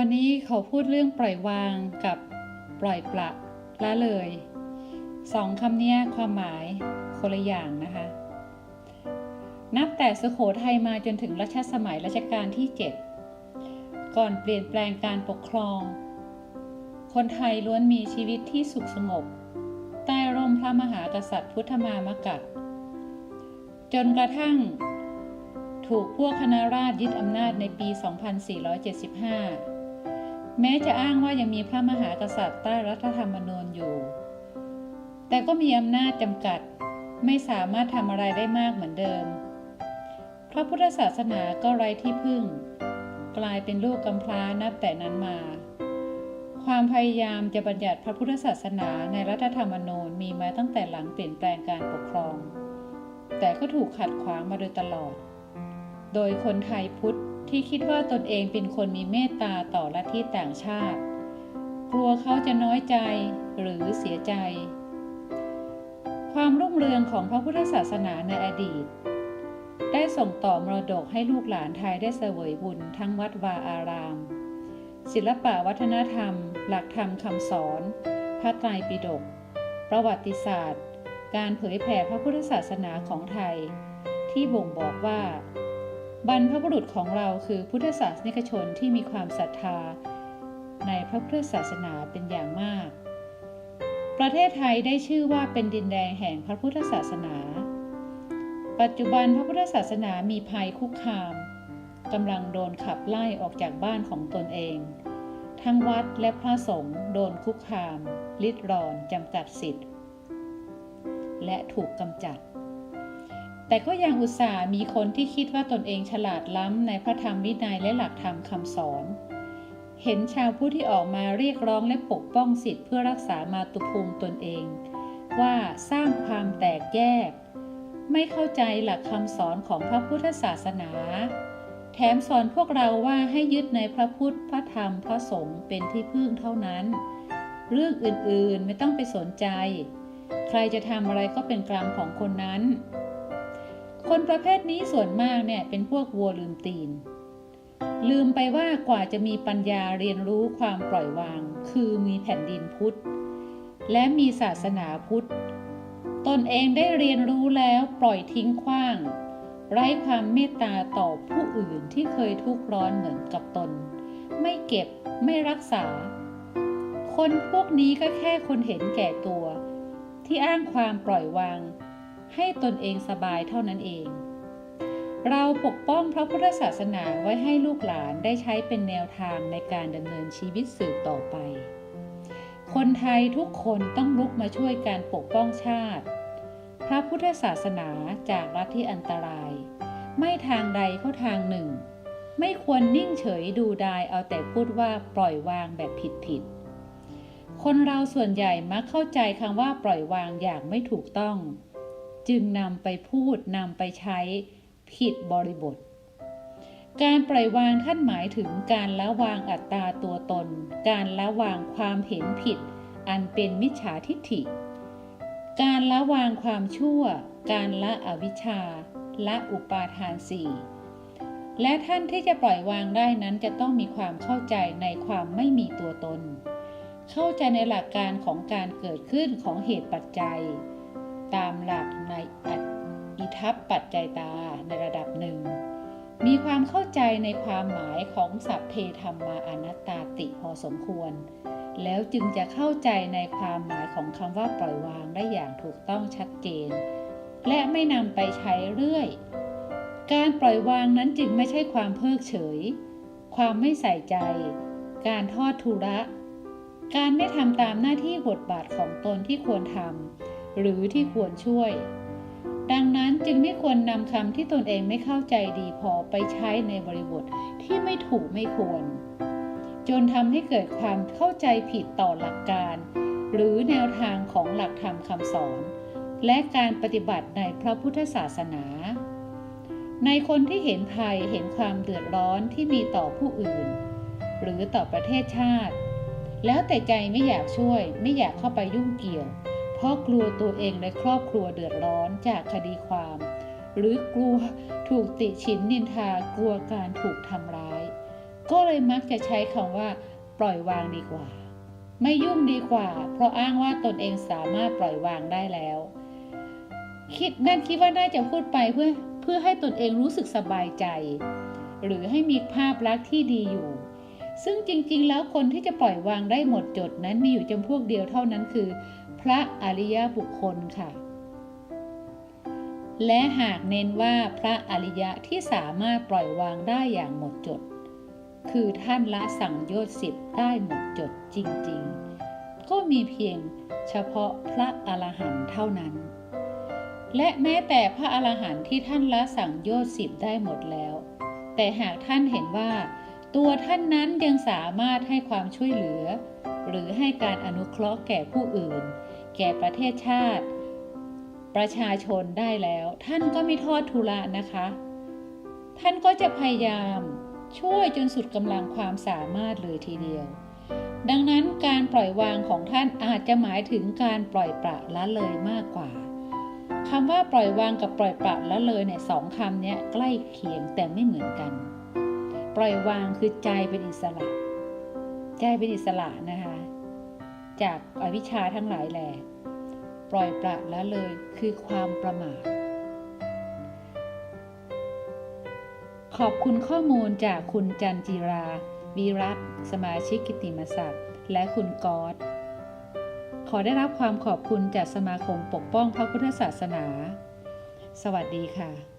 วันนี้เขาพูดเรื่องปล่อยวางกับปล่อยปละละเลยสองคำนี้ความหมายคนละอย่างนะคะ นับแต่สุโขทัยมาจนถึงรัชสมัยรัชกาลที่ 7 ก่อนเปลี่ยนแปลงการปกครอง คนไทยล้วนมีชีวิตที่สุขสงบ ใต้ร่มพระมหากษัตริย์พุทธมามกะ จนกระทั่ง ถูกพวกคณะราษฎรยึดอำนาจในปี 2475 แม้จะอ้างว่ายังมีพระมหากษัตริย์ใต้รัฐธรรมนูญอยู่ แต่ก็มีอำนาจจำกัด ไม่สามารถทำอะไรได้มากเหมือนเดิม พระพุทธศาสนาก็ไร้ที่พึ่ง กลายเป็นลูกกำพร้านับแต่นั้นมา ความพยายามจะบัญญัติพระพุทธศาสนาในรัฐธรรมนูญมีมาตั้งแต่หลังเปลี่ยนแปลงการปกครอง แต่ก็ถูกขัดขวางมาโดยตลอด โดยคนไทยพุทธ ที่คิดว่าตนเองเป็นคนมีเมตตาต่อลัทธิต่างชาติ กลัวเขาจะน้อยใจหรือเสียใจ ความรุ่งเรืองของพระพุทธศาสนาในอดีต ได้ส่งต่อมรดกให้ลูกหลานไทยได้เสวยบุญทั้งวัดวาอาราม ศิลปะวัฒนธรรม หลักธรรมคำสอน พระไตรปิฎกประวัติศาสตร์ การเผยแผ่พระพุทธศาสนาของไทย ที่บ่งบอกว่า บรรพบุรุษของเราคือพุทธศาสนิกชนที่มีความศรัทธา ในพระพุทธศาสนาเป็นอย่างมาก ประเทศไทยได้ชื่อว่าเป็นดินแดนแห่งพระพุทธศาสนา ปัจจุบันพระพุทธศาสนามีภัยคุกคามกำลังโดนขับไล่ออกจากบ้านของตนเอง ทั้งวัดและพระสงฆ์โดนคุกคาม ลิดรอนจำกัดสิทธิ์ และถูกกำจัด แต่ก็ยังอุตส่าห์มีคนที่คิดว่าตนเองฉลาดล้ำในพระธรรมวินัยและหลักธรรมคำสอน เห็นชาวผู้ที่ออกมาเรียกร้องและปกป้องสิทธิเพื่อรักษามาตุภูมิตนเอง ว่าสร้างความแตกแยก ไม่เข้าใจหลักคำสอนของพระพุทธศาสนา แถมสอนพวกเราว่าให้ยึดในพระพุทธพระธรรมพระสงฆ์เป็นที่พึ่งเท่านั้น เรื่องอื่นๆไม่ต้องไปสนใจ ใครจะทำอะไรก็เป็นกรรมของคนนั้น คนประเภทนี้ส่วนมากเนี่ยเป็นพวกวัวลืมตีน ลืมไปว่ากว่าจะมีปัญญาเรียนรู้ความปล่อยวาง คือมีแผ่นดินพุทธ และมีศาสนาพุทธ ตนเองได้เรียนรู้แล้วปล่อยทิ้งขว้าง ไร้ความเมตตาต่อผู้อื่นที่เคยทุกข์ร้อนเหมือนกับตน ไม่เก็บไม่รักษา คนพวกนี้ก็แค่คนเห็นแก่ตัว ที่อ้างความปล่อยวาง ให้ตนเองสบายเท่านั้นเอง เราปกป้องพระพุทธศาสนาไว้ให้ลูกหลานได้ใช้เป็นแนวทางในการดำเนินชีวิตสืบต่อไป คนไทยทุกคนต้องลุกมาช่วยการปกป้องชาติ พระพุทธศาสนาจากรัฐที่อันตราย ไม่ทางใดก็ทางหนึ่ง ไม่ควรนิ่งเฉยดูดายเอาแต่พูดว่าปล่อยวางแบบผิดผิดคนเราส่วนใหญ่มักเข้าใจคำว่าปล่อยวางอย่างไม่ถูกต้อง จึงนำไปพูดนำไปใช้ผิดบริบท การปล่อยวางท่านหมายถึงการละวางอัตตาตัวตน การละวางความเห็นผิด อันเป็นมิจฉาทิฏฐิ การละวางความชั่ว การละอวิชชา ละอุปาทานสี่และท่านที่จะปล่อยวางได้นั้นจะต้องมีความเข้าใจในความไม่มีตัวตน เข้าใจในหลักการของการเกิดขึ้นของเหตุปัจจัย ตามหลักในอิทัปปัจจัยตาในระดับหนึ่ง มีความเข้าใจในความหมายของสัพเพธรรมาอนัตตาติพอสมควร แล้วจึงจะเข้าใจในความหมายของคำว่าปล่อยวางได้อย่างถูกต้องชัดเจน และไม่นำไปใช้เรื่อย การปล่อยวางนั้นจึงไม่ใช่ความเพิกเฉย ความไม่ใส่ใจ การทอดทุระ การไม่ทำตามหน้าที่บทบาทของตนที่ควรทำ หรือที่ควรช่วย ดังนั้นจึงไม่ควรนำคำที่ตนเองไม่เข้าใจดีพอไปใช้ในบริบทที่ไม่ถูกไม่ควร จนทำให้เกิดความเข้าใจผิดต่อหลักการ หรือแนวทางของหลักธรรมคำสอน และการปฏิบัติในพระพุทธศาสนาในคนที่เห็นภัยเห็นความเดือดร้อนที่มีต่อผู้อื่น หรือต่อประเทศชาติ แล้วแต่ใจไม่อยากช่วยไม่อยากเข้าไปยุ่งเกี่ยว เพราะกลัวตัวเองและครอบครัวเดือดร้อนจากคดีความ หรือกลัวถูกติฉินนินทากลัวการถูกทำร้าย ก็เลยมักจะใช้คำว่า ปล่อยวางดีกว่า ไม่ยุ่งดีกว่า เพราะอ้างว่าตนเองสามารถปล่อยวางได้แล้ว คิดนั่นคิดว่าน่าจะพูดไปเพื่อเพื่อให้ตนเองรู้สึกสบายใจ หรือให้มีภาพลักษณ์ที่ดีอยู่ซึ่งจริงๆ แล้วคนที่จะปล่อยวางได้หมดจดนั้นมีอยู่จำพวกเดียวเท่านั้นคือ พระอริยบุคคลค่ะ และหากเน้นว่าพระอริยะที่สามารถปล่อยวางได้อย่างหมดจด คือท่านละสังโยชน์สิบได้หมดจดจริงๆ ก็มีเพียงเฉพาะพระอรหันต์เท่านั้น และแม้แต่พระอรหันต์ที่ท่านละสังโยชน์สิบได้หมดแล้ว แต่หากท่านเห็นว่า ตัวท่านนั้นยังสามารถให้ความช่วยเหลือ หรือให้การอนุเคราะห์แก่ผู้อื่น แก่ประเทศชาติ ประชาชนได้แล้ว ท่านก็ไม่ทอดทุระนะคะ ท่านก็จะพยายามช่วยจนสุดกำลังความสามารถเลยทีเดียว ดังนั้นการปล่อยวางของท่านอาจจะหมายถึงการปล่อยปละละเลยมากกว่าคำว่าปล่อยวางกับปล่อยปละละเลยเนี่ยสองคำเนี้ยใกล้เคียงแต่ไม่เหมือนกัน ปล่อยวางคือใจเป็นอิสระ ใจเป็นอิสระนะคะ จากอวิชชาทั้งหลายแหล่ปล่อยปละละเลยคือความประมาทขอบคุณข้อมูลจากคุณจันจิรา วีรัตสมาชิกกิติมศักดิ์และคุณกอตขอได้รับความขอบคุณจากสมาคมปกป้องพระพุทธศาสนา สวัสดีค่ะ